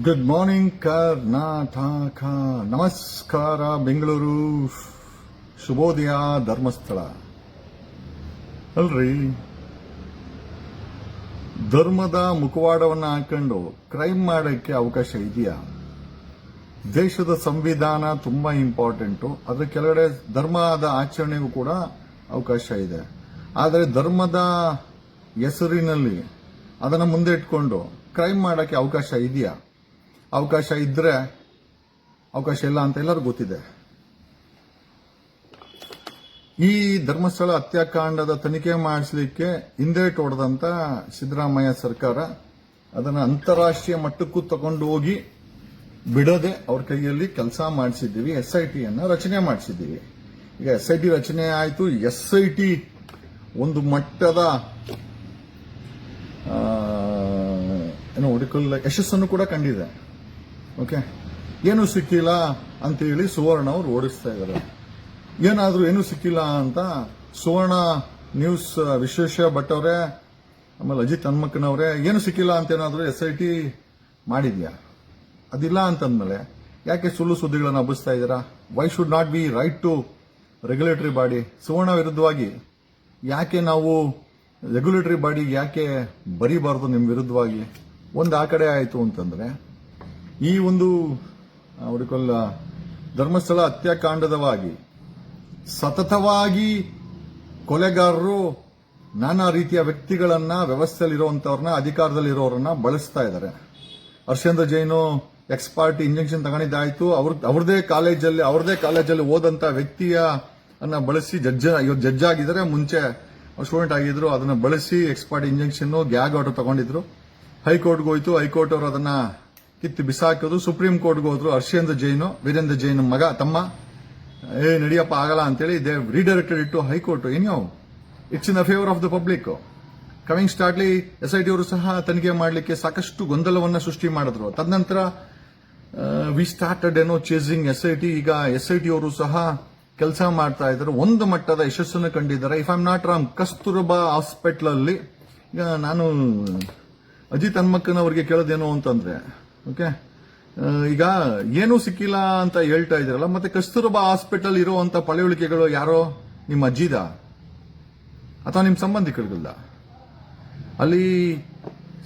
Good morning Karnataka ನಮಸ್ಕಾರ ಬೆಂಗಳೂರು ಶುಭೋದಯ ಧರ್ಮಸ್ಥಳ ಅಲ್ರಿ? ಧರ್ಮದ ಮುಖವಾಡವನ್ನು ಹಾಕೊಂಡು ಕ್ರೈಮ್ ಮಾಡೋಕ್ಕೆ ಅವಕಾಶ ಇದೆಯಾ? ದೇಶದ ಸಂವಿಧಾನ ತುಂಬಾ ಇಂಪಾರ್ಟೆಂಟು ಅದ್ರ ಕೆಳಗಡೆ ಧರ್ಮದ ಆಚರಣೆಗೂ ಕೂಡ ಅವಕಾಶ ಇದೆ. ಆದರೆ ಧರ್ಮದ ಹೆಸರಿನಲ್ಲಿ ಅದನ್ನು ಮುಂದೆ ಇಟ್ಕೊಂಡು ಕ್ರೈಮ್ ಮಾಡೋಕ್ಕೆ ಅವಕಾಶ ಇದೆಯಾ? ಅವಕಾಶ ಇದ್ರೆ ಅವಕಾಶ ಇಲ್ಲ ಅಂತ ಎಲ್ಲರಿಗೂ ಗೊತ್ತಿದೆ. ಈ ಧರ್ಮಸ್ಥಳ ಹತ್ಯಾಕಾಂಡದ ತನಿಖೆ ಮಾಡಿಸಲಿಕ್ಕೆ ಹಿಂದೇಟು ಹೊಡೆದಂತ ಸಿದ್ದರಾಮಯ್ಯ ಸರ್ಕಾರ ಅದನ್ನು ಅಂತಾರಾಷ್ಟ್ರೀಯ ಮಟ್ಟಕ್ಕೂ ತಗೊಂಡು ಹೋಗಿ ಬಿಡದೆ ಅವ್ರ ಕೈಯಲ್ಲಿ ಕೆಲಸ ಮಾಡಿಸಿದ್ದೀವಿ ಎಸ್ ಐ ಟಿಯನ್ನು ರಚನೆ ಮಾಡಿಸಿದ್ದೀವಿ. ಈಗ ಎಸ್ ಐ ಟಿ ರಚನೆ ಆಯಿತು ಎಸ್ ಐ ಟಿ ಒಂದು ಮಟ್ಟದ ಏನು ಹುಡುಕಲ್ಲ ಯಶಸ್ಸನ್ನು ಕೂಡ ಕಂಡಿದೆ. ಓಕೆ? ಏನು ಸಿಕ್ಕಿಲ್ಲ ಅಂತೇಳಿ ಸುವರ್ಣ ಅವರು ಓಡಿಸ್ತಾ ಇದ್ದಾರೆ. ಏನಾದರೂ ಏನೂ ಸಿಕ್ಕಿಲ್ಲ ಅಂತ ಸುವರ್ಣ ನ್ಯೂಸ್ ವಿಶೇಷ ಭಟ್ ಅವರೇ, ಆಮೇಲೆ ಅಜಿತ್ ಹನ್ಮಕ್ಕನವರೇ ಏನು ಸಿಕ್ಕಿಲ್ಲ ಅಂತ ಏನಾದರೂ ಎಸ್ ಐ ಟಿ ಮಾಡಿದ್ಯಾ? ಅದಿಲ್ಲ ಅಂತಂದ್ಮೇಲೆ ಯಾಕೆ ಸುಳ್ಳು ಸುದ್ದಿಗಳನ್ನು ಹಬ್ಬಿಸ್ತಾ ಇದ್ದೀರಾ? Why should not be right to regulatory body Suvarna ವಿರುದ್ಧವಾಗಿ ಯಾಕೆ ನಾವು ರೆಗ್ಯುಲೇಟರಿ ಬಾಡಿ ಯಾಕೆ ಬರೀಬಾರ್ದು ನಿಮ್ಮ ವಿರುದ್ಧವಾಗಿ? ಒಂದು ಆ ಕಡೆ ಆಯಿತು ಅಂತಂದ್ರೆ ಈ ಒಂದು ಅವರಿಕೊಲ್ಲ ಧರ್ಮಸ್ಥಳ ಹತ್ಯಾಕಾಂಡದವಾಗಿ ಸತತವಾಗಿ ಕೊಲೆಗಾರರು ನಾನಾ ರೀತಿಯ ವ್ಯಕ್ತಿಗಳನ್ನ, ವ್ಯವಸ್ಥೆಯಲ್ಲಿರುವಂತವ್ರನ್ನ, ಅಧಿಕಾರದಲ್ಲಿರೋರನ್ನ ಬಳಸ್ತಾ ಇದ್ದಾರೆ. Harshendra Jain ex party injection ತಗೊಂಡಿದ್ದಾಯ್ತು. ಅವ್ರ, ಅವ್ರದೇ ಕಾಲೇಜಲ್ಲಿ ಅವ್ರದೇ ಕಾಲೇಜಲ್ಲಿ ಓದಂತ ವ್ಯಕ್ತಿಯ ಅನ್ನ ಬಳಸಿ ಜಡ್ಜ್ ಇವತ್ತು ಜಡ್ಜ್ ಆಗಿದ್ದಾರೆ. ಮುಂಚೆ ಸ್ಟೂಡೆಂಟ್ ಆಗಿದ್ರು, ಅದನ್ನ ಬಳಸಿ ex parte injunction gag order ತಗೊಂಡಿದ್ರು. ಹೈಕೋರ್ಟ್ಗೆ ಹೋಯ್ತು. ಹೈಕೋರ್ಟ್ ಅವರು ಅದನ್ನ ಕಿತ್ತು ಬಿಸಾಕೋದು ಸುಪ್ರೀಂ ಕೋರ್ಟ್ಗೆ ಹೋದ್ರು, ಹರ್ಷೇಂದ್ರ ಜೈನು, ವೀರೇಂದ್ರ ಜೈನ್ ಮಗ, ತಮ್ಮ, ಏ, ನಡಿಯಪ್ಪ, ಆಗಲ್ಲ ಅಂತೇಳಿ ದೇ ರೀಡೈರೆಕ್ಟೆಡ್ ಇಟ್ಟು high court ಏನ್ಯೋ it's in the favour of the public coming straightly S I T ಅವರು ಸಹ ತನಿಖೆ ಮಾಡಲಿಕ್ಕೆ ಸಾಕಷ್ಟು ಗೊಂದಲವನ್ನು ಸೃಷ್ಟಿ ಮಾಡಿದ್ರು. ತದನಂತರ ವಿ ಸ್ಟಾರ್ಟೆಡ್ ಏನೋ ಚೇಸಿಂಗ್ ಎಸ್ ಐ ಟಿ ಈಗ ಎಸ್ ಐ ಟಿ ಅವರು ಸಹ ಕೆಲಸ ಮಾಡ್ತಾ ಇದ್ದಾರೆ ಒಂದು ಮಟ್ಟದ ಯಶಸ್ಸನ್ನು ಕಂಡಿದ್ದಾರೆ. If I'm not wrong Kasturba ಹಾಸ್ಪಿಟ್ಲಲ್ಲಿ ಈಗ ನಾನು ಅಜಿತ್ ಹನ್ಮಕ್ಕನವರಿಗೆ ಕೇಳೋದೇನು ಅಂತಂದ್ರೆ ಓಕೆ ಈಗ ಏನೂ ಸಿಕ್ಕಿಲ್ಲ ಅಂತ ಹೇಳ್ತಾ ಇದ್ದೀರಲ್ಲ, ಮತ್ತೆ ಕಸ್ತೂರಬಾ ಹಾಸ್ಪಿಟಲ್ ಇರುವಂತ ಪಳೆಯುಳಿಕೆಗಳು ಯಾರೋ? ನಿಮ್ಮ ಅಜ್ಜಿದ? ಅಥವಾ ನಿಮ್ಮ ಸಂಬಂಧಿಕರಿಗಲ್ಲ ಅಲ್ಲಿ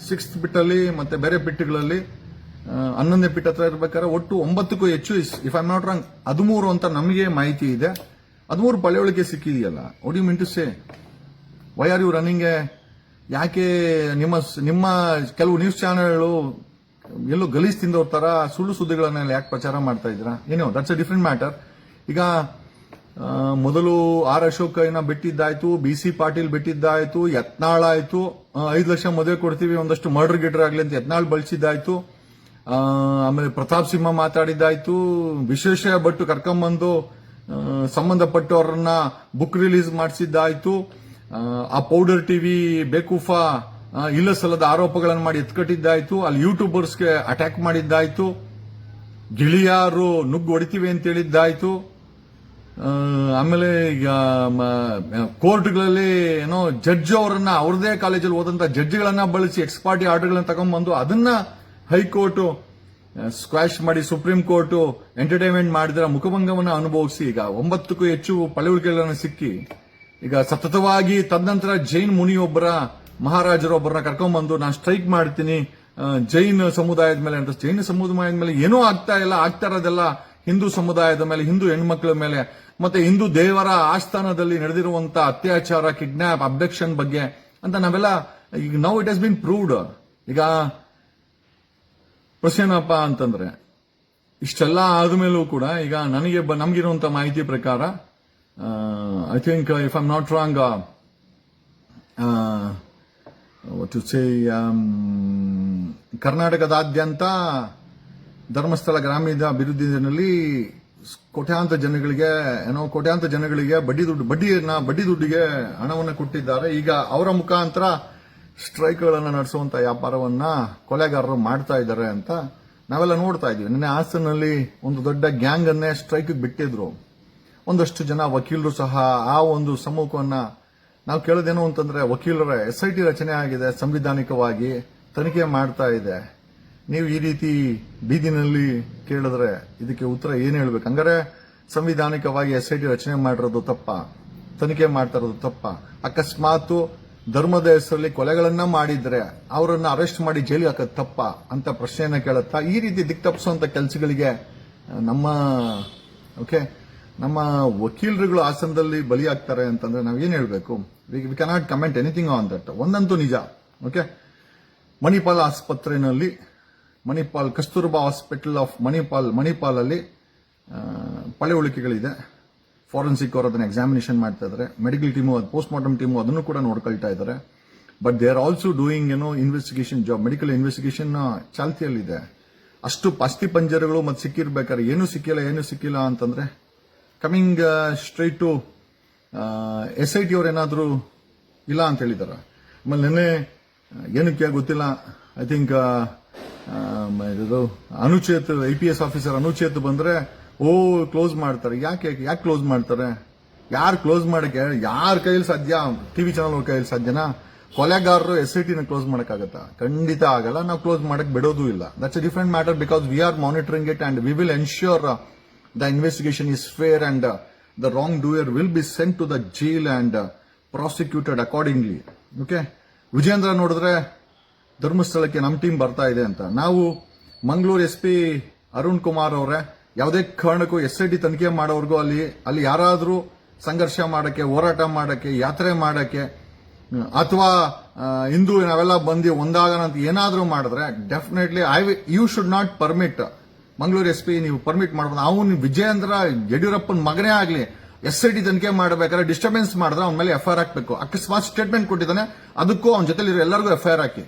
ಸಿಕ್ಸ್ತ್ ಬಿಟ್ಟಲ್ಲಿ, ಮತ್ತೆ ಬೇರೆ ಬಿಟ್ಟುಗಳಲ್ಲಿ ಹನ್ನೊಂದೇ ಹನ್ನೊಂದನೇ ಬಿಟ್ ಹತ್ರ ಇರ್ಬೇಕಾದ್ರೆ ಒಟ್ಟು ಒಂಬತ್ತಕ್ಕೂ ಹೆಚ್ಚು ಇಫ್ ಐ ನಾಟ್ ರಾಂಗ್ ಹದಿಮೂರು ಅಂತ ನಮಗೆ ಮಾಹಿತಿ ಇದೆ. ಹದಿಮೂರು ಪಳೆಯುಳಿಕೆ ಸಿಕ್ಕಿದೆಯಲ್ಲ ಒಡಿ minute say why are you running ಯಾಕೆ ನಿಮ್ಮ ನಿಮ್ಮ ಕೆಲವು ನ್ಯೂಸ್ ಚಾನೆಲ್ಗಳು ಎಲ್ಲೋ ಗಲೀಜ್ ತಿಂದವ್ರ ತರ ಸುಳ್ಳು ಸುದ್ದಿಗಳನ್ನ ಯಾಕೆ ಪ್ರಚಾರ ಮಾಡ್ತಾ ಇದ್ದೀರಾ? ಏನೋ ದಟ್ಸ್ ಅ ಡಿಫ್ರೆಂಟ್ ಮ್ಯಾಟರ್ ಈಗ ಮೊದಲು ಆರ್ ಅಶೋಕಯ್ಯನ ಬಿಟ್ಟಿದ್ದಾಯ್ತು ಬಿ ಸಿ ಪಾಟೀಲ್ ಬಿಟ್ಟಿದ್ದಾಯ್ತು ಯತ್ನಾಳ್ ಆಯ್ತು. ಐದು ಲಕ್ಷ ಮದುವೆ ಕೊಡ್ತೀವಿ ಒಂದಷ್ಟು ಮರ್ಡರ್ ಗಿಡರ್ ಆಗಲಿ ಅಂತ ಯತ್ನಾಳ್ ಬಳಸಿದ್ದಾಯ್ತು. ಆಮೇಲೆ ಪ್ರತಾಪ್ ಸಿಂಹ ಮಾತಾಡಿದ್ದಾಯ್ತು. ವಿಶೇಷ ಭಟ್ ಕರ್ಕೊಂಬಂದು ಸಂಬಂಧಪಟ್ಟು ಸಂಬಂಧಪಟ್ಟವರನ್ನ ಬುಕ್ ರಿಲೀಸ್ ಮಾಡಿಸಿದ್ದಾಯ್ತು. ಆ, ಪೌಡರ್ ಟಿವಿ ಬೇಕೂಫಾ ಇಲ್ಲ ಸಲ್ಲದ ಆರೋಪಗಳನ್ನು ಮಾಡಿ ಎತ್ಕಟ್ಟಿದ್ದಾಯ್ತು. ಅಲ್ಲಿ ಯೂಟ್ಯೂಬರ್ಸ್ಗೆ ಅಟ್ಯಾಕ್ ಮಾಡಿದ್ದಾಯ್ತು. ಗಿಳಿಯಾರು ನುಗ್ಗು ಹೊಡಿತೀವಿ ಅಂತ ಹೇಳಿದ್ದಾಯ್ತು. ಆಮೇಲೆ ಈಗ ಕೋರ್ಟ್ಗಳಲ್ಲಿ ಏನೋ ಜಡ್ಜ್ ಅವರನ್ನ, ಅವ್ರದೇ ಕಾಲೇಜಲ್ಲಿ ಓದಂತ ಜಡ್ಜ್ಗಳನ್ನ ಬಳಸಿ ಎಕ್ಸ್ಪಾರ್ಟಿ ಆರ್ಡರ್ಗಳನ್ನ ತಗೊಂಡ್ಬಂದು ಅದನ್ನ ಹೈಕೋರ್ಟ್ ಸ್ಕ್ವಾಶ್ ಮಾಡಿ ಸುಪ್ರೀಂ ಕೋರ್ಟ್ ಎಂಟರ್ಟೈನ್ಮೆಂಟ್ ಮಾಡಿದ್ರೆ ಮುಖಭಂಗವನ್ನು ಅನುಭವಿಸಿ ಈಗ ಒಂಬತ್ತಕ್ಕೂ ಹೆಚ್ಚು ಪಳೆಯುಳಿಕೆಗಳನ್ನು ಸಿಕ್ಕಿ ಈಗ ಸತತವಾಗಿ ತದನಂತರ ಜೈನ್ ಮುನಿಯೊಬ್ಬರ ಮಹಾರಾಜರೊಬ್ಬರನ್ನ ಕರ್ಕೊಂಡ್ಬಂದು ನಾನು ಸ್ಟ್ರೈಕ್ ಮಾಡ್ತೀನಿ. ಜೈನ್ ಸಮುದಾಯದ ಮೇಲೆ ಅಂತ ಜೈನ ಸಮುದಾಯದ ಮೇಲೆ ಏನೂ ಆಗ್ತಾ ಇಲ್ಲ. ಆಗ್ತಾ ಇರೋದೆಲ್ಲ ಹಿಂದೂ ಸಮುದಾಯದ ಮೇಲೆ, ಹಿಂದೂ ಹೆಣ್ಮಕ್ಳ ಮೇಲೆ. ಮತ್ತೆ ಹಿಂದೂ ದೇವರ ಆಸ್ಥಾನದಲ್ಲಿ ನಡೆದಿರುವಂತಹ ಅತ್ಯಾಚಾರ, ಕಿಡ್ನಾಪ್, ಅಬ್ಡಕ್ಷನ್ ಬಗ್ಗೆ ಅಂತ ನಾವೆಲ್ಲ ಈಗ now it has been proved ಈಗ ಪ್ರಶ್ನೆ ಏನಪ್ಪ ಅಂತಂದ್ರೆ, ಇಷ್ಟೆಲ್ಲ ಆದ್ಮೇಲೂ ಕೂಡ ಈಗ ನನಗೆ ನಮಗಿರುವಂತ ಮಾಹಿತಿ ಪ್ರಕಾರ I think if I'm not wrong to say ಕರ್ನಾಟಕದಾದ್ಯಂತ ಧರ್ಮಸ್ಥಳ ಗ್ರಾಮೀಣ ಅಭಿವೃದ್ಧಿನಲ್ಲಿ ಕೋಟ್ಯಾಂತರ ಜನಗಳಿಗೆ, ಏನೋ ಕೋಟ್ಯಾಂತರ ಜನಗಳಿಗೆ ಬಡ್ಡಿ ದುಡ್ಡು, ಬಡ್ಡಿಯನ್ನ, ಬಡ್ಡಿ ದುಡ್ಡಿಗೆ ಹಣವನ್ನು ಕೊಟ್ಟಿದ್ದಾರೆ. ಈಗ ಅವರ ಮುಖಾಂತರ ಸ್ಟ್ರೈಕ್ಗಳನ್ನು ನಡೆಸುವಂತ ವ್ಯಾಪಾರವನ್ನ ಕೊಲೆಗಾರರು ಮಾಡ್ತಾ ಇದ್ದಾರೆ ಅಂತ ನಾವೆಲ್ಲ ನೋಡ್ತಾ ಇದೀವಿ ನಿನ್ನೆ ಹಾಸನಲ್ಲಿ ಒಂದು ದೊಡ್ಡ ಗ್ಯಾಂಗ್ ಅನ್ನೇ ಸ್ಟ್ರೈಕ್ ಬಿಟ್ಟಿದ್ರು. ಒಂದಷ್ಟು ಜನ ವಕೀಲರು ಸಹ ಆ ಒಂದು ಸಮೂಹವನ್ನ ನಾವು ಕೇಳೋದೇನು ಅಂತಂದ್ರೆ ವಕೀಲರ ಎಸ್ ಐ ಟಿ ರಚನೆ ಆಗಿದೆ, ಸಂವಿಧಾನಿಕವಾಗಿ ತನಿಖೆ ಮಾಡ್ತಾ ಇದೆ. ನೀವು ಈ ರೀತಿ ಬೀದಿನಲ್ಲಿ ಕೇಳಿದ್ರೆ ಇದಕ್ಕೆ ಉತ್ತರ ಏನ್ ಹೇಳ್ಬೇಕು? ಹಂಗಾರೆ ಸಂವಿಧಾನಿಕವಾಗಿ ಎಸ್ ಐ ಟಿ ರಚನೆ ಮಾಡಿರೋದು ತಪ್ಪ. ತನಿಖೆ ಮಾಡ್ತಾ ಇರೋದು ತಪ್ಪ. ಅಕಸ್ಮಾತ್ ಧರ್ಮದ ಹೆಸರಲ್ಲಿ ಕೊಲೆಗಳನ್ನ ಮಾಡಿದ್ರೆ ಅವರನ್ನ ಅರೆಸ್ಟ್ ಮಾಡಿ ಜೈಲಿಗೆ ಹಾಕೋದು ತಪ್ಪ ಅಂತ ಪ್ರಶ್ನೆಯನ್ನ ಕೇಳುತ್ತಾ ಈ ರೀತಿ ದಿಕ್ತಪ್ಪಿಸುವಂತ ಕೆಲಸಗಳಿಗೆ ನಮ್ಮ, ಓಕೆ, ನಮ್ಮ ವಕೀಲರುಗಳು ಆಸನದಲ್ಲಿ ಬಲಿಯಾಗ್ತಾರೆ ಅಂತಂದ್ರೆ ನಾವು ಏನು ಹೇಳ್ಬೇಕು? We cannot comment anything on that ಒಂದಂತೂ ನಿಜ. ಓಕೆ ಮಣಿಪಾಲ್ ಆಸ್ಪತ್ರೆಯಲ್ಲಿ ಮಣಿಪಾಲ್ ಕಸ್ತೂರ್ಬಾ ಹಾಸ್ಪಿಟಲ್ ಆಫ್ ಮಣಿಪಾಲ್ ಮಣಿಪಾಲಲ್ಲಿ ಆ, ಪಳೆ ಉಳಿಕೆಗಳಿದೆ ಫಾರೆನ್ಸಿಕ್ ಅವರು ಅದನ್ನು ಎಕ್ಸಾಮಿನೇಷನ್ ಮಾಡ್ತಾ ಇದ್ದಾರೆ medical team post mortem team ಅದನ್ನು ಕೂಡ ನೋಡ್ಕೊಳ್ತಾ ಇದ್ದಾರೆ but they are also doing ಏನೋ ಇನ್ವೆಸ್ಟಿಗೇಷನ್ ಜಾಬ್ ಮೆಡಿಕಲ್ ಇನ್ವೆಸ್ಟಿಗೇಷನ್ ಚಾಲ್ತಿಯಲ್ಲಿದೆ. ಅಷ್ಟು ಅಸ್ಥಿ ಪಂಜರಗಳು ಮತ್ತೆ ಸಿಕ್ಕಿರ್ಬೇಕಾದ್ರೆ ಏನು ಸಿಕ್ಕಿಲ್ಲ ಏನು ಸಿಕ್ಕಿಲ್ಲ ಅಂತಂದ್ರೆ coming straight to S I T ಅವ್ರು ಏನಾದರೂ ಇಲ್ಲ ಅಂತ ಹೇಳಿದಾರ? ಆಮೇಲೆ ನಿನ್ನೆ ಏನಕ್ಕೆ ಗೊತ್ತಿಲ್ಲ? ಐ ಥಿಂಕ್ ಇದು Anuchet I P S officer Anuchet ಬಂದ್ರೆ, ಓ ಕ್ಲೋಸ್ ಮಾಡ್ತಾರೆ. ಯಾಕೆ ಯಾಕೆ ಕ್ಲೋಸ್ ಮಾಡ್ತಾರೆ? ಯಾರು ಕ್ಲೋಸ್ ಮಾಡಕ್ಕೆ ಯಾರ ಕೈಯಲ್ಲಿ ಸಾಧ್ಯ? ಟಿವಿ ಚಾನಲ್ ಕೈಯಲ್ಲಿ ಸಾಧ್ಯನಾ? ಕೊಲೆಗಾರರು ಎಸ್ ಐ ಟಿನ ಕ್ಲೋಸ್ ಮಾಡೋಕ್ಕಾಗತ್ತಾ? ಖಂಡಿತ ಆಗಲ್ಲ. ನಾವು ಕ್ಲೋಸ್ ಮಾಡಕ್ ಬಿಡೋದು ಇಲ್ಲ. That's a different matter because we are monitoring it and we will ensure the investigation is fair and the wrong will will be sent to the and uh, prosecuted accordingly okay Vijendra ನೋಡಿದ್ರೆ ಧರ್ಮಸ್ಥಳಕ್ಕೆ ನಮ್ಮ team ಬರ್ತಾ ಇದೆ ಅಂತ. ನಾವು Mangaluru S P Arun Kumar ಅವರೇ ಯಾವುದೇ ಕಾರಣಕ್ಕೂ ಎಸ್ ಐ ಟಿ ತನಿಖೆ ಮಾಡೋರ್ಗೂ ಅಲ್ಲಿ ಅಲ್ಲಿ ಯಾರಾದರೂ ಸಂಘರ್ಷ ಮಾಡೋಕ್ಕೆ ಹೋರಾಟ ಮಾಡೋಕ್ಕೆ ಯಾತ್ರೆ ಮಾಡೋಕ್ಕೆ ಅಥವಾ ಇಂದು ನಾವೆಲ್ಲ ಬಂದು ಒಂದಾಗಣ ಅಂತ ಏನಾದರೂ ಮಾಡಿದ್ರೆ definitely I you should not permit Mangaluru S P ನೀವು ಪರ್ಮಿಟ್ ಮಾಡಬಹುದು ಅವನು ವಿಜಯ ಅಂದ್ರ ಯಡಿಯೂರಪ್ಪನ ಮಗನೇ ಆಗಲಿ ಎಸ್ ಐ ಟಿ ತನಿಖೆ ಮಾಡಬೇಕಾದ್ರೆ ಡಿಸ್ಟರ್ಬೆನ್ಸ್ ಮಾಡಿದ್ರೆ ಅವನ ಮೇಲೆ ಎಫ್ ಹಾಕಬೇಕು. ಅಕಸ್ಮಾತ್ ಸ್ಟೇಟ್ಮೆಂಟ್ ಕೊಟ್ಟಿದ್ದಾನೆ, ಅದಕ್ಕೂ ಅವನ ಜೊತೆ ಎಲ್ಲರಿಗೂ F I hockey.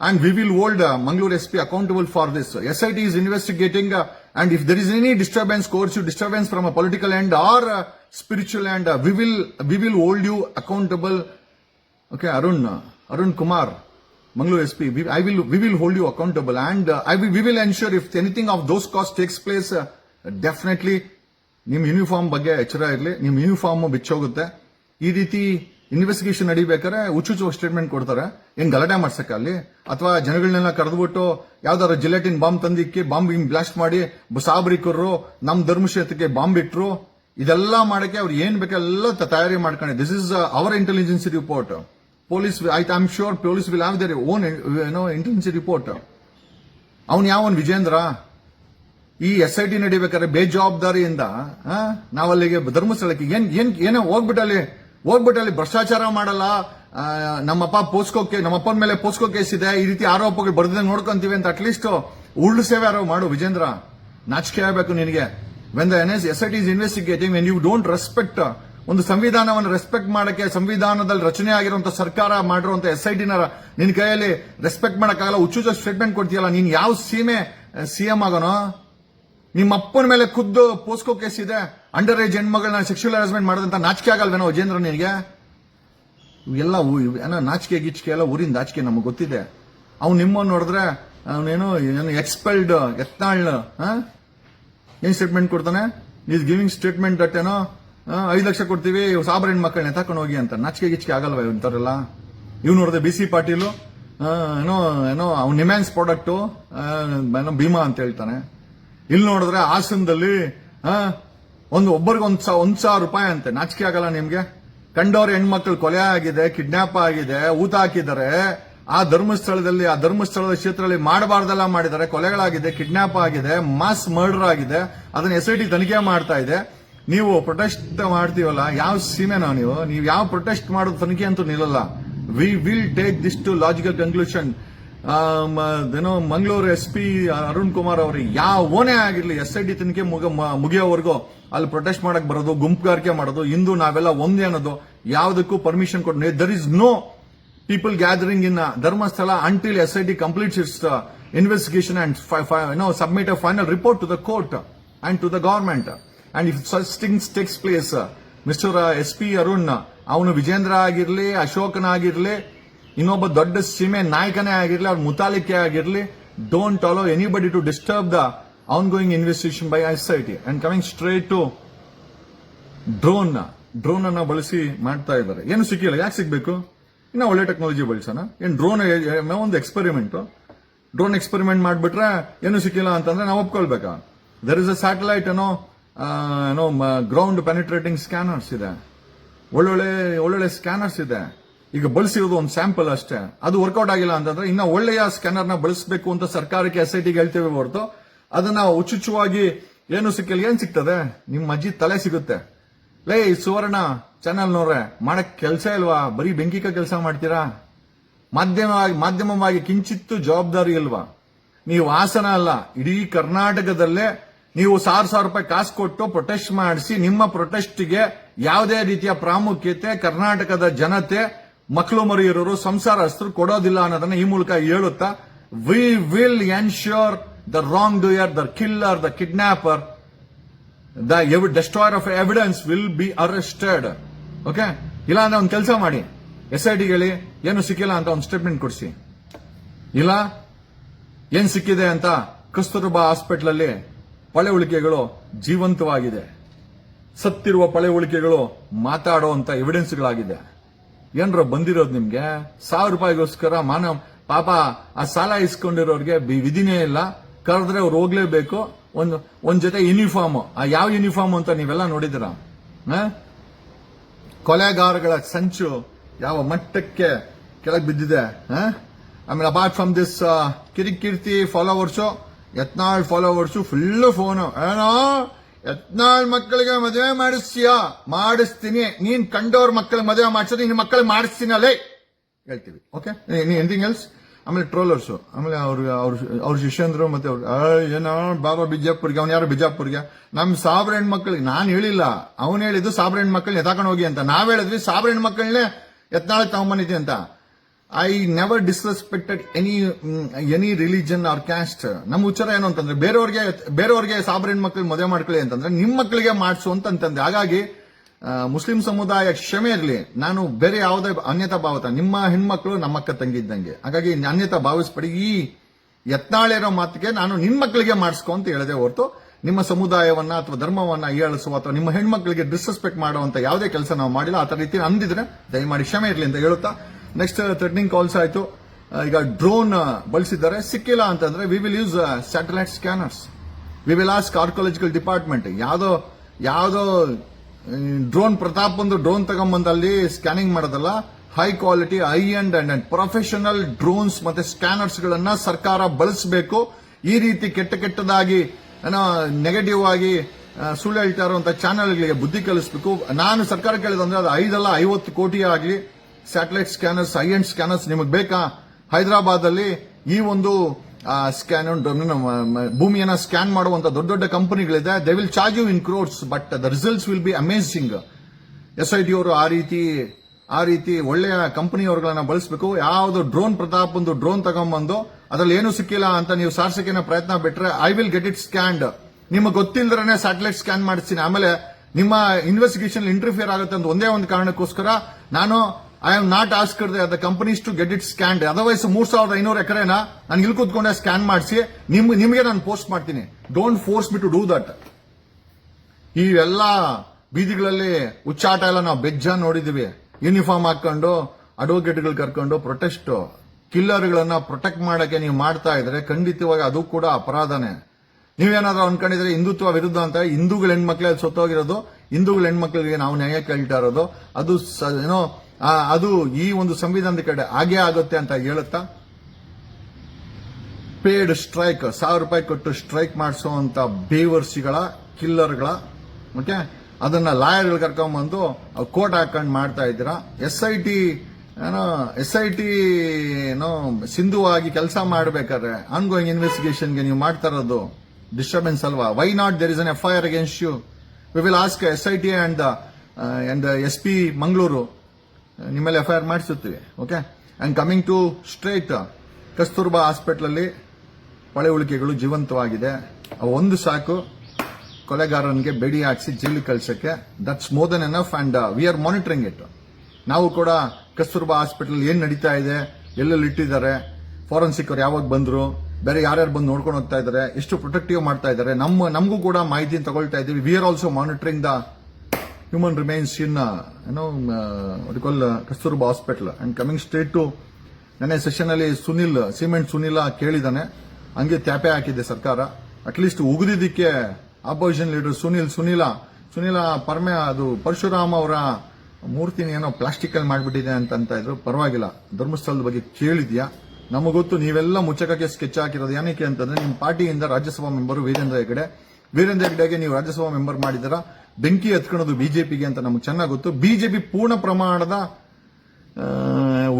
And we will hold Mangaluru SP accountable for this S I T is investigating and if there is any disturbance course you disturbance from a political and or spiritual and we will we will hold you accountable okay Arun Arun Kumar Mangalore SP, we, I will we will hold you accountable, and uh, I will, we will ensure if anything of those costs takes place, uh, definitely ನಿಮ್ಮ uniform ಬಗ್ಗೆ ಎಚ್ಚರ ಇರಲಿ ನಿಮ್ಮ uniform ಬಿಚ್ಚೋಗುತ್ತೆ. ಈ ರೀತಿ investigation ನಡಿಬೇಕಾದ್ರೆ ಹುಚ್ಚುಚ್ಚು statement ಕೊಡ್ತಾರೆ. ಏನು ಗಲಾಟೆ ಮಾಡ್ಸಕ್ಕೆ ಅಲ್ಲಿ? ಅಥವಾ ಜನಗಳನ್ನೆಲ್ಲ ಕರೆದ್ಬಿಟ್ಟು ಯಾವ್ದಾದ್ರು ಜಿಲೆಟಿನ್ ಬಾಂಬ್ ತಂದಿಕ್ಕಿ ಬಾಂಬ್ ಬ್ಲಾಸ್ಟ್ ಮಾಡಿ ಸಾಬ್ರಿಕರು ನಮ್ಮ ಧರ್ಮಕ್ಷೇತ್ರಕ್ಕೆ ಬಾಂಬ್ ಇಟ್ಟರು ಇದೆಲ್ಲ ಮಾಡಕ್ಕೆ ಅವ್ರು ಏನ್ ತ- ತಯಾರಿ ಮಾಡ್ಕೊಂಡು this is our intelligence report police I am sure police will have their own ಏನೋ ಇಂಟೆಲಿಜೆನ್ಸಿ ರಿಪೋರ್ಟ್ ಅವನು ಯಾವನ್? ವಿಜೇಂದ್ರ? ಈ ಎಸ್ ಐ ಟಿ ನಡಿಬೇಕಾದ್ರೆ ಬೇಜವಾಬ್ದಾರಿಯಿಂದ ಆ, ನಾವಲ್ಲಿಗೆ ಧರ್ಮಸ್ಥಳಕ್ಕೆ ಏನ್ ಏನ್ ಏನೋ ಹೋಗ್ಬಿಟ್ಟಲ್ಲಿ ಹೋಗ್ಬಿಟ್ಟಲ್ಲಿ ಭ್ರಷ್ಟಾಚಾರ ಮಾಡಲ್ಲ ನಮ್ಮಪ್ಪ ಪೋಸ್ಕೋ ನಮ್ಮಪ್ಪನ ಮೇಲೆ ಪೋಸ್ಕೋ ಕೇಸ್ ಇದೆ ಈ ರೀತಿ ಆರೋಪಗಳು ಬರ್ದಂಗೆ ನೋಡ್ಕೊಂತೀವಿ ಅಂತ ಅಟ್ಲೀಸ್ಟ್ ಉಳ್ಳು ಸೇವೆ ಯಾರೋ ಮಾಡು ವಿಜೇಂದ್ರ. ನಾಚಿಕೆ ಆಗಬೇಕು ನಿನಗೆ. When the N S S I T is investigating when you don't respect ಒಂದು ಸಂವಿಧಾನವನ್ನು ರೆಸ್ಪೆಕ್ಟ್ ಮಾಡಕ್ಕೆ ಸಂವಿಧಾನದಲ್ಲಿ ರಚನೆ ಆಗಿರುವಂತ ಸರ್ಕಾರ ಮಾಡಿರುವಂತ ಎಸ್ ಐ ಟಿನ ನಿನ್ನ ಕೈಯಲ್ಲಿ ರೆಸ್ಪೆಕ್ಟ್ ಮಾಡಕ್ಕಾಗಲ್ಲ ಹುಚ್ಚುಚ್ಚ ಸ್ಟೇಟ್ಮೆಂಟ್ ಕೊಡ್ತೀಯಲ್ಲ, ನೀನ್ ಯಾವ ಸೀಮೆ ಸಿಎಂ ಆಗೋನೋ? ನಿಮ್ಮ ಅಪ್ಪನ ಮೇಲೆ ಖುದ್ದು ಪೋಸ್ಕೋ ಕೇಸ್ ಇದೆ ಅಂಡರ್ ಏಜ್ ಹೆಣ್ಮಗಳನ್ನ ಸೆಕ್ಷುವಲ್ ಹರಾಸ್ಮೆಂಟ್ ಮಾಡೋದಂತ ನಾಚಿಕೆ ಆಗಲ್ವೇನೋ ವಿಜೇಂದ್ರ ನಿನಗೆ? ಏನೋ ನಾಚಿಕೆ ಗಿಚಿಕೆ ಎಲ್ಲ ಊರಿಂದ ಆಚಿಕೆ ನಮಗೆ ಗೊತ್ತಿದೆ. ಅವ್ನು ನಿಮ್ಮನ್ನು ನೋಡಿದ್ರೆ ಅವನೇನು ಏನು ಎಕ್ಸ್ಪೆಲ್ಡ್ ಎತ್ನಾಳ್ ಏನ್ ಸ್ಟೇಟ್ಮೆಂಟ್ ಕೊಡ್ತಾನೆ? ಈಸ್ ಗಿವಿಂಗ್ ಸ್ಟೇಟ್ಮೆಂಟ್ ದಟ್ ಏನೋ ಐದು ಲಕ್ಷ ಕೊಡ್ತೀವಿ ಸಾಬ್ರ ಹೆಣ್ಮಕ್ಳನ್ನ ತಕೊಂಡು ಹೋಗಿ ಅಂತ. ನಾಚಿಕೆ ಗೀಚಿಕೆ ಆಗಲ್ವ ಇಂಥವ್ರೆಲ್ಲ? ಇವ್ ನೋಡಿದೆ ಬಿ ಸಿ ಪಾಟೀಲು ಏನೋ ಏನೋ, ಅವ್ನ ನಿಮ್ಯಾನ್ಸ್ ಪ್ರಾಡಕ್ಟು ಏನೋ ಭೀಮಾ ಅಂತ ಹೇಳ್ತಾನೆ. ಇಲ್ಲಿ ನೋಡಿದ್ರೆ ಹಾಸನದಲ್ಲಿ ಒಂದು, ಒಬ್ಬರಿಗೆ ಒಂದ್ ಒಂದ್ ಸಾವಿರ ರೂಪಾಯಿ ಅಂತೆ. ನಾಚಿಕೆ ಆಗಲ್ಲ ನಿಮ್ಗೆ? ಕಂಡವ್ರ ಹೆಣ್ಮಕ್ಳು ಕೊಲೆ ಆಗಿದೆ, ಕಿಡ್ನಾಪ್ ಆಗಿದೆ, ಊತ ಹಾಕಿದ್ದಾರೆ. ಆ ಧರ್ಮಸ್ಥಳದಲ್ಲಿ, ಆ ಧರ್ಮಸ್ಥಳದ ಕ್ಷೇತ್ರದಲ್ಲಿ ಮಾಡಬಾರ್ದೆಲ್ಲ ಮಾಡಿದ್ದಾರೆ. ಕೊಲೆಗಳಾಗಿದೆ, ಕಿಡ್ನಾಪ್ ಆಗಿದೆ, ಮಾಸ್ ಮರ್ಡರ್ ಆಗಿದೆ. ಅದನ್ನ ಎಸ್ ತನಿಖೆ ಮಾಡ್ತಾ ಇದೆ. ನೀವು ಪ್ರೊಟೆಸ್ಟ್ ಮಾಡ್ತೀವಲ್ಲ, ಯಾವ ಸೀಮೆನೋ ನೀವು? ನೀವು ಯಾವ ಪ್ರೊಟೆಸ್ಟ್ ಮಾಡೋದು ತನಿಖೆ ಅಂತೂ ನಿಲ್ಲಲ್ಲ. We will take this to logical conclusion ಏನೋ ಮಂಗಳೂರು ಎಸ್ ಪಿ ಅರುಣ್ ಕುಮಾರ್ ಅವರು ಯಾವನೇ ಆಗಿರಲಿ ಎಸ್ ಐ ಡಿ ತನಿಖೆ ಮುಗ- ಮುಗಿಯೋವರೆಗೂ ಅಲ್ಲಿ ಪ್ರೊಟೆಸ್ಟ್ ಮಾಡಕ್ ಬರೋದು, ಗುಂಪುಗಾರಿಕೆ ಮಾಡೋದು, ಇಂದು ನಾವೆಲ್ಲ ಒಂದೇ ಅನ್ನೋದು, ಯಾವುದಕ್ಕೂ ಪರ್ಮಿಷನ್ ಕೊಟ್ಟು there is no people gathering in Dharmasthala until S I D completes its investigation and no submit a final report to the court and to the government and if such things takes place mister S P Arun ಅವನು ವಿಜೇಂದ್ರ ಆಗಿರಲಿ ಅಶೋಕನ ಆಗಿರ್ಲಿ ಇನ್ನೊಬ್ಬ ದೊಡ್ಡ ಸೀಮೆ ನಾಯಕನೇ ಆಗಿರಲಿ ಅವ್ರ ಮುತಾಲಿಕೆ ಆಗಿರಲಿ don't allow anybody to disturb the ongoing investigation by I T and coming straight to drone drone ಅನ್ನ ಬಳಸಿ ಮಾಡ್ತಾ ಇದ್ದಾರೆ. ಏನು ಸಿಕ್ಕಿಲ್ಲ? ಯಾಕೆ ಸಿಗಬೇಕು? ಇನ್ನ ಒಳ್ಳೆ ಟೆಕ್ನಾಲಜಿ ಬಳಸೋಣ. ಏನು ಡ್ರೋನ್ ಒಂದು ಎಕ್ಸ್ಪೆರಿಮೆಂಟ್ ಡ್ರೋನ್ ಎಕ್ಸ್ಪೆರಿಮೆಂಟ್ ಮಾಡಿಬಿಟ್ರೆ ಏನು ಸಿಕ್ಕಿಲ್ಲ ಅಂತಂದ್ರೆ ನಾವು ಒಪ್ಕೊಳ್ಬೇಕಾ? ದರ್ ಇಸ್ ಅ ಸ್ಯಾಟಲೈಟ್ ಆ, ಏನೋ ಗ್ರೌಂಡ್ ಪೆನಿಟ್ರೇಟಿಂಗ್ ಸ್ಕ್ಯಾನರ್ಸ್ ಇದೆ. ಒಳ್ಳೊಳ್ಳೆ ಒಳ್ಳೊಳ್ಳೆ ಸ್ಕ್ಯಾನರ್ಸ್ ಇದೆ. ಈಗ ಬಳಸಿರೋದು ಒಂದು ಸ್ಯಾಂಪಲ್ ಅಷ್ಟೇ. ಅದು ವರ್ಕೌಟ್ ಆಗಿಲ್ಲ ಅಂತಂದ್ರೆ ಇನ್ನ ಒಳ್ಳೆಯ ಸ್ಕ್ಯಾನರ್ನ ಬಳಸಬೇಕು ಅಂತ ಸರ್ಕಾರಕ್ಕೆ ಎಸ್ ಐ ಟಿಗೆ ಹೇಳ್ತೇವೆ ಹೊರತು. ಅದನ್ನ ಉಚುಚುವಾಗಿ ಏನು ಸಿಕ್ಕಿಲ್ಲ ಏನ್ ಸಿಗ್ತದೆ? ನಿಮ್ಮ ಅಜ್ಜಿ ತಲೆ ಸಿಗುತ್ತೆ. ಲೇ ಸುವರ್ಣ ಚಾನಲ್ ನೋಡ್ರೆ, ಮಾಡಕ್ ಕೆಲಸ ಇಲ್ವಾ? ಬರೀ ಬೆಂಕಿಕ ಕೆಲಸ ಮಾಡ್ತೀರಾ? ಮಾಧ್ಯಮವಾಗಿ ಮಾಧ್ಯಮವಾಗಿ ಕಿಂಚಿತ್ತು ಜವಾಬ್ದಾರಿ ಇಲ್ವಾ? ನೀವು ಹಾಸನ ಅಲ್ಲ, ಇಡೀ ಕರ್ನಾಟಕದಲ್ಲೇ ನೀವು ಸಾವಿರ ಸಾವಿರ ರೂಪಾಯಿ ಕಾಸು ಕೊಟ್ಟು ಪ್ರೊಟೆಸ್ಟ್ ಮಾಡಿಸಿ, ನಿಮ್ಮ ಪ್ರೊಟೆಸ್ಟ್ಗೆ ಯಾವುದೇ ರೀತಿಯ ಪ್ರಾಮುಖ್ಯತೆ, ಕರ್ನಾಟಕದ ಜನತೆ, ಮಕ್ಕಳು ಸಂಸಾರ ಸಂಸಾರಸ್ಥರು ಕೊಡೋದಿಲ್ಲ ಅನ್ನೋದನ್ನ ಈ ಮೂಲಕ ಹೇಳುತ್ತಾ we will ensure the wrongdoer the killer the kidnapper the destroyer of evidence will be arrested okay ಇಲ್ಲ ಅಂದ್ರೆ ಒಂದು ಕೆಲಸ ಮಾಡಿ. ಎಸ್ ಐ ಹೇಳಿ, ಏನು ಸಿಕ್ಕಿಲ್ಲ ಅಂತ ಒಂದು ಸ್ಟೇಟ್ಮೆಂಟ್ ಕೊಡಿಸಿ. ಇಲ್ಲ? ಏನ್ ಸಿಕ್ಕಿದೆ ಅಂತ ಕಸ್ತೂರ್ಬಾ ಹಾಸ್ಪಿಟಲ್ ಪಳೆ ಉಳಿಕೆಗಳು ಜೀವಂತವಾಗಿದೆ. ಸತ್ತಿರುವ ಪಳೆ ಉಳಿಕೆಗಳು ಮಾತಾಡುವಂತ ಎವಿಡೆನ್ಸ್ಗಳಾಗಿದೆ ಏನರ ಬಂದಿರೋದು ನಿಮ್ಗೆ? ಸಾವಿರ ರೂಪಾಯಿಗೋಸ್ಕರ ಮಾನವ, ಪಾಪ ಆ ಸಾಲ ಇಸ್ಕೊಂಡಿರೋರಿಗೆ ವಿಧಿನೇ ಇಲ್ಲ. ಕರೆದ್ರೆ ಅವ್ರು ಹೋಗ್ಲೇಬೇಕು. ಒಂದು, ಒಂದ್ ಜೊತೆ ಯೂನಿಫಾರ್ಮ್ ಆ ಯಾವ ಯೂನಿಫಾರ್ಮ್ ಅಂತ ನೀವೆಲ್ಲ ನೋಡಿದಿರ ಕೊಲೆಗಾರಗಳ ಸಂಚು ಯಾವ ಮಟ್ಟಕ್ಕೆ ಕೆಳಗೆ ಬಿದ್ದಿದೆ? ಆಮೇಲೆ apart from this Kirikeerthi followers Yatnal followers full phone ಏನೋ? ಯತ್ನಾಳ್ ಮಕ್ಕಳಿಗೆ ಮದುವೆ ಮಾಡಿಸ್ತೀಯಾ? ಮಾಡಿಸ್ತೀನಿ. ನೀನ್ ಕಂಡವ್ರ ಮಕ್ಕಳಿಗೆ ಮದುವೆ ಮಾಡಿಸೋದು ನಿನ್ನ ಮಕ್ಕಳಿಗೆ ಮಾಡಿಸ್ತೀನಿ ಅಲ್ಲೇ. ಹೇಳ್ತೀವಿ. ಓಕೆ ಎನಿಥಿಂಗ್ ಎಲ್ಸ್ ಆಮೇಲೆ ಟ್ರೋಲರ್ಸು ಆಮೇಲೆ ಅವ್ರಿಗೆ ಅವ್ರ ಅವ್ರ ಶಿಷ್ಯಂದ್ರು ಮತ್ತೆ ಅವ್ರು ಏನೋ ಬಾಬಾ ಬಿಜಾಪುರ್ಗೆ, ಅವ್ನು ಯಾರು ಬಿಜಾಪುರ್ಗೆ? ನಮ್ ಸಾಬ್ರ ಹೆಣ್ಮಕ್ಳಿಗೆ ನಾನು ಹೇಳಿಲ್ಲ. ಅವನು ಹೇಳಿದ್ದು ಸಾಬ್ರ ಹೆಣ್ಮಕ್ಳನ್ನ ಎತ್ತಾಕೊಂಡು ಹೋಗಿ ಅಂತ. ನಾವ್ ಹೇಳಿದ್ವಿ ಸಾಬ್ರ ಹೆಣ್ಮಕ್ಳನ್ನೇ ಎತ್ನಾಳೆ ತಗೊಂಬಂದಿದ್ದೆ ಅಂತ. I never disrespected any any religion or caste ನಮ್ಮ ಉಚ್ಚಾರ ಏನು ಅಂತಂದ್ರೆ, ಬೇರೆಯವ್ರಿಗೆ ಬೇರೆಯವ್ರಿಗೆ ಸಾಬ್ರ ಮಕ್ಕಳಿಗೆ ಮದುವೆ ಮಾಡ್ಕೊಳ್ಳಿ ಅಂತಂದ್ರೆ, ನಿಮ್ಮ ಮಕ್ಕಳಿಗೆ ಮಾಡಿಸು ಅಂತಂತಂದೆ. ಹಾಗಾಗಿ ಮುಸ್ಲಿಂ ಸಮುದಾಯ ಕ್ಷಮೆ ಇರಲಿ. ನಾನು ಬೇರೆ ಯಾವುದೇ ಅನ್ಯತಾ ಭಾವತ, ನಿಮ್ಮ ಹೆಣ್ಮಕ್ಳು ನಮ್ಮ ಅಕ್ಕ ತಂಗಿ ಇದ್ದಂಗೆ. ಹಾಗಾಗಿ, ಅನ್ಯತಾ ಭಾವಿಸ್ಬೇಡಿ. ಈ ಯತ್ನಾಳಿರೋ ಮಾತಿಗೆ ನಾನು ನಿಮ್ಮ ಮಕ್ಕಳಿಗೆ ಮಾಡಿಸ್ಕೊ ಅಂತ ಹೇಳದೆ ಹೊರತು, ನಿಮ್ಮ ಸಮುದಾಯವನ್ನ ಅಥವಾ ಧರ್ಮವನ್ನ ಹೀಯಾಳಿಸುವ ಅಥವಾ ನಿಮ್ಮ ಹೆಣ್ಮಕ್ಳಿಗೆ ಡಿಸ್ರೆಸ್ಪೆಕ್ಟ್ ಮಾಡುವಂತ ಯಾವುದೇ ಕೆಲಸ ನಾವು ಮಾಡಿಲ್ಲ. ಆ ರೀತಿ ಅಂದಿದ್ರೆ ದಯಮಾಡಿ ಕ್ಷಮೆ ಇರಲಿ ಅಂತ ಹೇಳುತ್ತಾ ನೆಕ್ಸ್ಟ್ ಥ್ರೆಟ್ನಿಂಗ್ ಕಾಲ್ಸ್ ಆಯಿತು. ಈಗ ಡ್ರೋನ್ ಬಳಸಿದ್ದಾರೆ. ಸಿಕ್ಕಿಲ್ಲ ಅಂತಂದ್ರೆ we will use satellite scanners we will ask archaeological department ಯಾವುದೋ ಯಾವುದೋ ಡ್ರೋನ್ ಪ್ರತಾಪ್ ಒಂದು ಡ್ರೋನ್ ತಗೊಂಬಂದು ಅಲ್ಲಿ ಸ್ಕ್ಯಾನಿಂಗ್ ಮಾಡೋದಲ್ಲ high quality high and and and professional drones ಮತ್ತೆ ಸ್ಕ್ಯಾನರ್ಸ್ ಗಳನ್ನ ಸರ್ಕಾರ ಬಳಸಬೇಕು. ಈ ರೀತಿ ಕೆಟ್ಟ ಕೆಟ್ಟದಾಗಿ, ಏನೋ ನೆಗೆಟಿವ್ ಆಗಿ ಸುಳ್ಳು ಹೇಳ್ತಾ ಇರುವಂತ ಚಾನೆಲ್ಗಳಿಗೆ ಬುದ್ಧಿ ಕಲಿಸಬೇಕು. ನಾನು ಸರ್ಕಾರ ಕೇಳಿದಂದ್ರೆ ಅದು ಐದಲ್ಲ, ಐವತ್ತು ಕೋಟಿ ಆಗಲಿ. Satellite scanners I and scanners ನಿಮಗೆ ಬೇಕಾ? ಹೈದರಾಬಾದ್ ಅಲ್ಲಿ ಈ ಒಂದು ಸ್ಕ್ಯಾನ್ ಭೂಮಿಯನ್ನ ಸ್ಕ್ಯಾನ್ ಮಾಡುವಂತ ದೊಡ್ಡ ದೊಡ್ಡ ಕಂಪನಿಗಳಿದೆ. They will charge you in crores but the results will be amazing S I T ಅವರು ಆ ರೀತಿ ಆ ರೀತಿ ಒಳ್ಳೆಯ ಕಂಪನಿಯವರುಗಳನ್ನ ಬಳಸಬೇಕು. ಯಾವುದು ಡ್ರೋನ್ ಪ್ರತಾಪ್ ಒಂದು ಡ್ರೋನ್ ತಗೊಂಬಂದು, ಅದ್ರಲ್ಲಿ ಏನು ಸಿಕ್ಕಿಲ್ಲ ಅಂತ ನೀವು ಸಾರ್ಸಕ್ಕೆ ಪ್ರಯತ್ನ ಬಿಟ್ರೆ I will get it scanned ನಿಮಗೆ ಗೊತ್ತಿಲ್ಲದ್ರೆ ಸ್ಯಾಟಲೈಟ್ ಸ್ಕ್ಯಾನ್ ಮಾಡಿಸ್ತೀನಿ. ಆಮೇಲೆ ನಿಮ್ಮ ಇನ್ವೆಸ್ಟಿಗೇಷನ್ ಇಂಟರ್ಫಿಯರ್ ಆಗುತ್ತೆ ಅಂತ ಒಂದೇ ಒಂದು ಕಾರಣಕ್ಕೋಸ್ಕರ ನಾನು I am not asking the companies to get it scan otherwise ಮೂರ್ ಸಾವಿರದ ಐನೂರು ಎಕರೆನ ನಾನು ಇಲ್ಲಿ ಕೂತ್ಕೊಂಡೆ ಸ್ಕ್ಯಾನ್ ಮಾಡಿಸಿ, ನಿಮ್, ನಿಮಗೆ ನಾನು ಪೋಸ್ಟ್ ಮಾಡ್ತೀನಿ. Don't force me to do that ಈ ಎಲ್ಲ ಬೀದಿಗಳಲ್ಲಿ ಉಚ್ಚಾಟ ಎಲ್ಲ ನಾವು ಬೆಜ್ಜ ನೋಡಿದೀವಿ. ಯೂನಿಫಾರ್ಮ್ ಹಾಕೊಂಡು ಅಡ್ವೊಕೇಟ್ಗಳು ಕರ್ಕೊಂಡು ಪ್ರೊಟೆಸ್ಟ್ ಕಿಲ್ಲರ್ಗಳನ್ನ ಪ್ರೊಟೆಕ್ಟ್ ಮಾಡಕ್ಕೆ ನೀವು ಮಾಡ್ತಾ ಇದ್ರೆ ಖಂಡಿತವಾಗಿ ಅದು ಕೂಡ ಅಪರಾಧನೇ. ನೀವೇನಾದ್ರೂ ಅನ್ಕೊಂಡಿದ್ರೆ ಹಿಂದುತ್ವ ವಿರುದ್ಧ ಅಂತ ಹಿಂದೂಗಳ ಹೆಣ್ಮಕ್ಳೇ ಸೊತ್ತೋಗಿರೋದು, ಹಿಂದೂಗಳ ಹೆಣ್ಮಕ್ಳಿಗೆ ನಾವು ನ್ಯಾಯ ಕೇಳ್ತಾ ಇರೋದು, ಅದು ಏನೋ ಅದು ಈ ಒಂದು ಸಂವಿಧಾನದ ಕಡೆ ಹಾಗೆ ಆಗುತ್ತೆ ಅಂತ ಹೇಳುತ್ತಾ? ಪೇಡ್ ಸ್ಟ್ರೈಕ್, ಸಾವಿರ ರೂಪಾಯಿ ಕೊಟ್ಟು ಸ್ಟ್ರೈಕ್ ಮಾಡಿಸುವಂತ ಬೇವರ್ಸಿಗಳ, ಕಿಲ್ಲರ್ಗಳ ಓಕೆ ಅದನ್ನ ಲಾಯರ್ಗಳು ಕರ್ಕೊಂಡ್ಬಂದು ಕೋರ್ಟ್ ಹಾಕೊಂಡು ಮಾಡ್ತಾ ಇದ್ದೀರಾ? ಎಸ್ ಐ ಟಿ, ಏನೋ, ಎಸ್ ಐ ಟಿ, ಏನೋ, ಸಿಂಧುವಾಗಿ ಕೆಲಸ ಮಾಡಬೇಕಾದ್ರೆ ಆನ್ ಗೋಯಿಂಗ್ ಇನ್ವೆಸ್ಟಿಗೇಷನ್ಗೆ ನೀವು ಮಾಡ್ತಾ ಇರೋದು ಡಿಸ್ಟರ್ಬೆನ್ಸ್ ಅಲ್ವಾ? Why not there is an F I R against you we will ask S I T and and S P Mangaluru ನಿಮ್ಮಲ್ಲಿ F I R ಮಾಡಿಸುತ್ತೀವಿ okay and coming to straight Kasturba hospital ಅಲ್ಲಿ ಪಳೆ ಉಳಿಕೆಗಳು ಜೀವಂತವಾಗಿದೆ. ಅವು ಒಂದು ಸಾಕು, ಕೊಲೆಗಾರನಿಗೆ ಬೆಡಿ ಹಾಕಿಸಿ ಜೈಲಿಗೆ ಕಳ್ಸಕ್ಕೆ. That's more than enough and we are monitoring it ನಾವು ಕೂಡ ಕಸ್ತೂರ್ಬಾ ಹಾಸ್ಪಿಟಲ್ ಏನು ನಡೀತಾ ಇದೆ, ಎಲ್ಲೆಲ್ಲಿ ಇಟ್ಟಿದ್ದಾರೆ ಫಾರೆನ್ಸಿಕ್ ಅವ್ರು ಯಾವಾಗ ಬಂದರು, ಬೇರೆ ಯಾರ್ಯಾರು ಬಂದು ನೋಡ್ಕೊಂಡು ಹೋಗ್ತಾ ಇದ್ದಾರೆ, ಎಷ್ಟು ಪ್ರೊಟೆಕ್ಟಿವ್ ಮಾಡ್ತಾ ಇದ್ದಾರೆ, ನಮ್ಮ, ನಮಗೂ ಕೂಡ ಮಾಹಿತಿ ತಗೊಳ್ತಾ ಇದ್ದೀವಿ we are also monitoring the human remains in, uh, you know, uh, what you call uh, Kasturba Hospital. And coming straight to ನೆನ್ನೆ ಸೆಷನ್ ಅಲ್ಲಿ ಸುನಿಲ್ ಸಿಮೆಂಟ್ ಸುನಿಲ ಕೇಳಿದಾನೆ. ಹಂಗೆ ತ್ಯಾಪೆ ಹಾಕಿದೆ ಸರ್ಕಾರ. ಅಟ್ಲೀಸ್ಟ್ ಉಗಿದಿದ್ದಕ್ಕೆ ಆಪೋಸಿಷನ್ ಲೀಡರ್ ಸುನಿಲ್ ಸುನಿಲ. ಸುನಿಲ ಪರಮೆ ಅದು ಪರಶುರಾಮ ಅವರ ಮೂರ್ತಿನ ಏನೋ ಪ್ಲಾಸ್ಟಿಕ್ ಅಲ್ಲಿ ಮಾಡಿಬಿಟ್ಟಿದೆ ಅಂತ ಅಂತ ಇದ್ರು. ಪರವಾಗಿಲ್ಲ. ಧರ್ಮಸ್ಥಳದ ಬಗ್ಗೆ ಕೇಳಿದ್ಯಾ? ನಮಗೊತ್ತು ನೀವೆಲ್ಲ ಮುಚ್ಚಕಕ್ಕೆ ಸ್ಕೆಚ್ ಹಾಕಿರೋದು ಏನಕ್ಕೆ ಅಂತಂದ್ರೆ ನಿಮ್ಮ ಪಾರ್ಟಿಯಿಂದ ರಾಜ್ಯಸಭಾ ಮೆಂಬರು ವೀರೇಂದ್ರ ಹೆಗಡೆ ವೀರೇಂದ್ರ ಹೆಗ್ಡೆಗೆ ನೀವು ರಾಜ್ಯಸಭಾ ಮೆಂಬರ್ ಮಾಡಿದ್ದೀರಾ? ಬೆಂಕಿ ಹತ್ಕೊಳ್ಳೋದು ಬಿಜೆಪಿಗೆ ಅಂತ ನಮ್ಗೆ ಚೆನ್ನಾಗಿ ಗೊತ್ತು. ಬಿಜೆಪಿ ಪೂರ್ಣ ಪ್ರಮಾಣದ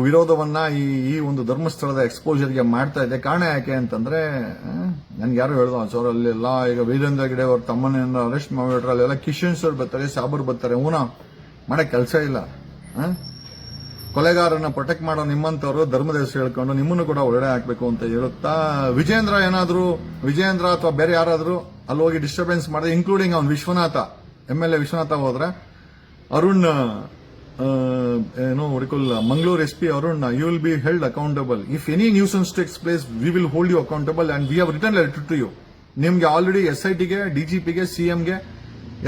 ವಿರೋಧವನ್ನ ಈ ಈ ಒಂದು ಧರ್ಮಸ್ಥಳದ ಎಕ್ಸ್ಪೋಜರ್ಗೆ ಮಾಡ್ತಾ ಇದೆ. ಕಾರಣ ಯಾಕೆ ಅಂತಂದ್ರೆ ನನ್ಗೆ ಯಾರು ಹೇಳ್ದ ಸರ್ ಅಲ್ಲೆಲ್ಲ ಈಗ ವೀರೇಂದ್ರ ಹೆಗ್ಡೆ ಅವ್ರ ತಮ್ಮನ ಅರೆಸ್ಟ್ ಮಾಡಿಬಿಟ್ರೆ ಅಲ್ಲೆಲ್ಲ ಕಿಶನ್ ಸರ್ ಬರ್ತಾರೆ, ಸಾಬರ್ ಬರ್ತಾರೆ, ಊನ ಮಾಡಕ್ ಕೆಲಸ ಇಲ್ಲ. ಕೊಲೆಗಾರನ್ನ ಕೊಲೆಗಾರನ ಪ್ರೊಟೆಕ್ಟ್ ಮಾಡೋ ನಿಮ್ಮಂತವರು ಧರ್ಮದ ಹೆಸರು ಹೇಳ್ಕೊಂಡು ನಿಮ್ಮನ್ನು ಕೂಡ ಒಳಗಡೆ ಹಾಕ್ಬೇಕು ಅಂತ ಹೇಳುತ್ತಾ, ವಿಜೇಂದ್ರ ಏನಾದರೂ, ವಿಜೇಂದ್ರ ಅಥವಾ ಬೇರೆ ಯಾರಾದ್ರೂ ಅಲ್ಲಿ ಹೋಗಿ ಡಿಸ್ಟರ್ಬೆನ್ಸ್ ಮಾಡಿದ್ರೆ ಇನ್ಕ್ಲೂಡಿಂಗ್ ಅವ್ನು Vishwanath M L A Vishwanath ಹೋದ್ರೆ, ಅರುಣ್ ಏನು ಹೊಡಿಕೊಲ್ Mangaluru S P Arun you will be held accountable if any nuisance takes place we will hold you accountable and we have return letter to you ನಿಮ್ಗೆ already S I ಟಿಗೆ ಡಿಜಿಪಿಗೆ ಸಿಎಂಗೆ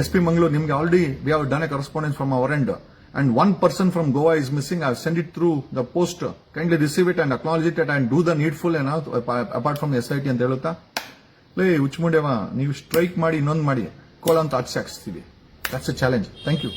S P Mangaluru ನಿಮ್ಗೆ already we have done a correspondence from our end and one person from Goa is missing I send it through the post kindly receive it and acknowledge it and do the needful ಏನೋ apart from S I T ಅಂತ ಹೇಳುತ್ತಾ ಲೇ ಹುಚ್ಚುಮುಂಡೆವ ನೀವು strike ಮಾಡಿ ಇನ್ನೊಂದು ಮಾಡಿ. ಕೋಲ ಅಂತ ಆಚೆ ಹಾಕ್ಸ್ತೀವಿ. That's a challenge thank you